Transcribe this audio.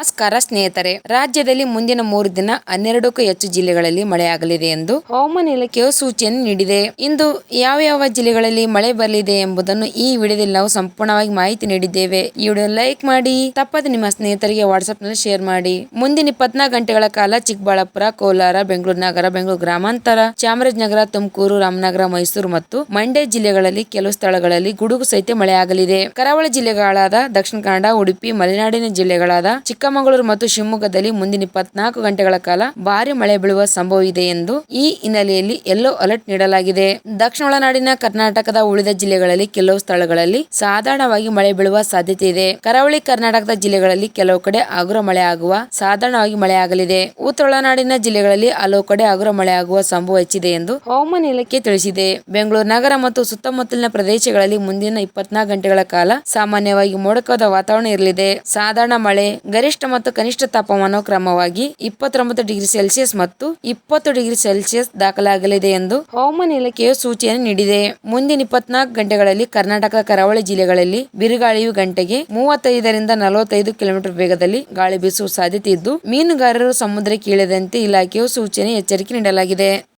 ನಮಸ್ಕಾರ ಸ್ನೇಹಿತರೆ. ರಾಜ್ಯದಲ್ಲಿ ಮುಂದಿನ ಮೂರು ದಿನ ಹನ್ನೆರಡಕ್ಕೂ ಹೆಚ್ಚು ಜಿಲ್ಲೆಗಳಲ್ಲಿ ಮಳೆಯಾಗಲಿದೆ ಎಂದು ಹವಾಮಾನ ಇಲಾಖೆಯು ಸೂಚನೆ ನೀಡಿದೆ. ಇಂದು ಯಾವ ಯಾವ ಜಿಲ್ಲೆಗಳಲ್ಲಿ ಮಳೆ ಬರಲಿದೆ ಎಂಬುದನ್ನು ಈ ವಿಡಿಯೋದಲ್ಲಿ ನಾವು ಸಂಪೂರ್ಣವಾಗಿ ಮಾಹಿತಿ ನೀಡಿದ್ದೇವೆ. ಈ ವಿಡಿಯೋ ಲೈಕ್ ಮಾಡಿ, ತಪ್ಪದೆ ನಿಮ್ಮ ಸ್ನೇಹಿತರಿಗೆ ವಾಟ್ಸ್ಆಪ್ನಲ್ಲಿ ಶೇರ್ ಮಾಡಿ. ಮುಂದಿನ ಇಪ್ಪತ್ನಾಲ್ಕು ಗಂಟೆಗಳ ಕಾಲ ಚಿಕ್ಕಬಳ್ಳಾಪುರ, ಕೋಲಾರ, ಬೆಂಗಳೂರು ನಗರ, ಬೆಂಗಳೂರು ಗ್ರಾಮಾಂತರ, ಚಾಮರಾಜನಗರ, ತುಮಕೂರು, ರಾಮನಗರ, ಮೈಸೂರು ಮತ್ತು ಮಂಡ್ಯ ಜಿಲ್ಲೆಗಳಲ್ಲಿ ಕೆಲವು ಸ್ಥಳಗಳಲ್ಲಿ ಗುಡುಗು ಸಹಿತ ಮಳೆಯಾಗಲಿದೆ. ಕರಾವಳಿ ಜಿಲ್ಲೆಗಳಾದ ದಕ್ಷಿಣ ಕನ್ನಡ, ಉಡುಪಿ, ಮಲೆನಾಡಿನ ಜಿಲ್ಲೆಗಳಾದ ಚಿಕ್ಕಮಗಳೂರು ಮತ್ತು ಶಿವಮೊಗ್ಗದಲ್ಲಿ ಮುಂದಿನ ಇಪ್ಪತ್ನಾಲ್ಕು ಗಂಟೆಗಳ ಕಾಲ ಭಾರಿ ಮಳೆ ಬೀಳುವ ಸಂಭವ ಇದೆ ಎಂದು ಈ ಹಿನ್ನೆಲೆಯಲ್ಲಿ ಯೆಲ್ಲೋ ಅಲರ್ಟ್ ನೀಡಲಾಗಿದೆ. ದಕ್ಷಿಣ ಒಳನಾಡಿನ ಕರ್ನಾಟಕದ ಉಳಿದ ಜಿಲ್ಲೆಗಳಲ್ಲಿ ಕೆಲವು ಸ್ಥಳಗಳಲ್ಲಿ ಸಾಧಾರಣವಾಗಿ ಮಳೆ ಬೀಳುವ ಸಾಧ್ಯತೆ ಇದೆ. ಕರಾವಳಿ ಕರ್ನಾಟಕದ ಜಿಲ್ಲೆಗಳಲ್ಲಿ ಕೆಲವು ಕಡೆ ಹಗುರ ಮಳೆ ಆಗುವ ಸಾಧಾರಣವಾಗಿ ಮಳೆ ಆಗಲಿದೆ. ಉತ್ತರ ಒಳನಾಡಿನ ಜಿಲ್ಲೆಗಳಲ್ಲಿ ಹಲವು ಕಡೆ ಹಗುರ ಮಳೆ ಆಗುವ ಸಂಭವ ಹೆಚ್ಚಿದೆ ಎಂದು ಹವಾಮಾನ ಇಲಾಖೆ ತಿಳಿಸಿದೆ. ಬೆಂಗಳೂರು ನಗರ ಮತ್ತು ಸುತ್ತಮುತ್ತಲಿನ ಪ್ರದೇಶಗಳಲ್ಲಿ ಮುಂದಿನ ಇಪ್ಪತ್ನಾಲ್ಕು ಗಂಟೆಗಳ ಕಾಲ ಸಾಮಾನ್ಯವಾಗಿ ಮೋಡಕದ ವಾತಾವರಣ ಇರಲಿದೆ. ಸಾಧಾರಣ ಮಳೆ, ಗರಿಷ್ಠ ಮತ್ತು ಕನಿಷ್ಠ ತಾಪಮಾನ ಕ್ರಮವಾಗಿ ಇಪ್ಪತ್ತೊಂಬತ್ತು ಡಿಗ್ರಿ ಸೆಲ್ಸಿಯಸ್ ಮತ್ತು ಇಪ್ಪತ್ತು ಡಿಗ್ರಿ ಸೆಲ್ಸಿಯಸ್ ದಾಖಲಾಗಲಿದೆ ಎಂದು ಹವಾಮಾನ ಇಲಾಖೆಯು ಸೂಚನೆ ನೀಡಿದೆ. ಮುಂದಿನ ಇಪ್ಪತ್ನಾಲ್ಕು ಗಂಟೆಗಳಲ್ಲಿ ಕರ್ನಾಟಕ, ಕರಾವಳಿ ಜಿಲ್ಲೆಗಳಲ್ಲಿ ಬಿರುಗಾಳಿಯು ಗಂಟೆಗೆ ಮೂವತ್ತೈದರಿಂದ ನಲವತ್ತೈದು ಕಿಲೋಮೀಟರ್ ವೇಗದಲ್ಲಿ ಗಾಳಿ ಬೀಸುವ ಸಾಧ್ಯತೆ ಇದ್ದು, ಮೀನುಗಾರರು ಸಮುದ್ರಕ್ಕೆ ಇಳಿದಂತೆ ಇಲಾಖೆಯು ಸೂಚನೆ ಎಚ್ಚರಿಕೆ ನೀಡಲಾಗಿದೆ.